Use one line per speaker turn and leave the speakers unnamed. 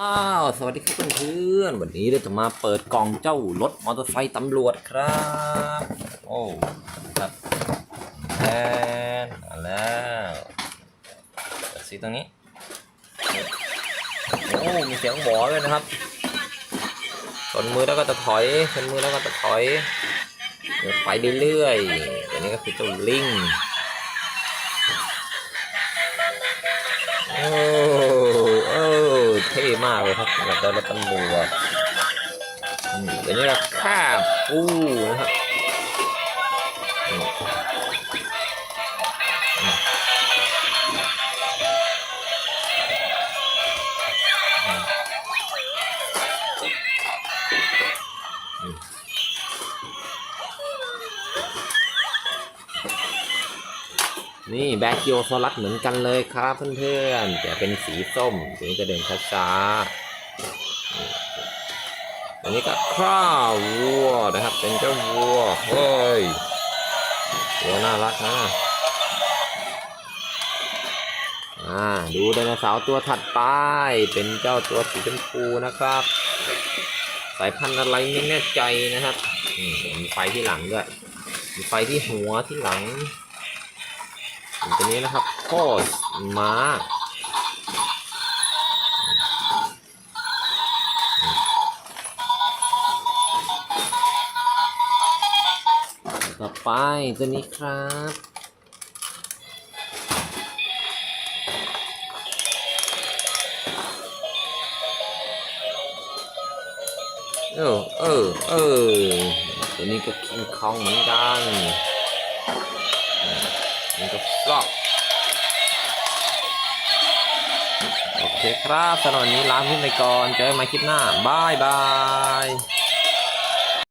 อ้าวสวัสดีครับเพื่อนๆวันนี้เราจะมาเปิดกล่องเจ้ารถมอเตอร์ไซค์ตำรวจครับ โอ้ครับแทนมาแล้วสีตรงนี้ โอ้มีเสียงหวอเลยนะครับชนมือแล้วก็จะถอยชนมือแล้วก็จะถอยเดี๋ยวไปเรื่อยๆตัวนี้ก็คือเจ้าลิงโอ้ มากเลยครับสำหรับรถตำรวจอืมเดี๋ยวนี้ราฆ่าปูนะครับอื นี่แบคิโอโซลัสเหมือนกันเลยครับเพื่อนๆแต่เป็นสีส้มถึงจะเดินช้าๆอันนี้ก็ข้าววัวนะครับ เป็นเจ้าวัวเฮ้ยวัวน่ารักนะอ่าดูไดโนเสาร์ตัวถัดไป เป็นเจ้าตัวสีชมพูนะครับ สายพันธุ์อะไรไม่แน่ใจนะครับ อืมมีไฟที่หลังด้วยมีไฟที่หัวที่หลัง ตัวนี้นะครับโคสม้าต่อไปตัวนี้ครับเออเออเออตัวนี้ก็คิงคองเหมือนกัน นี่ก็ฟลอกโอเคครับสำหรับวันนี้ลาขึ้นไปก่อนเจอกันใหม่คลิปหน้าบายบาย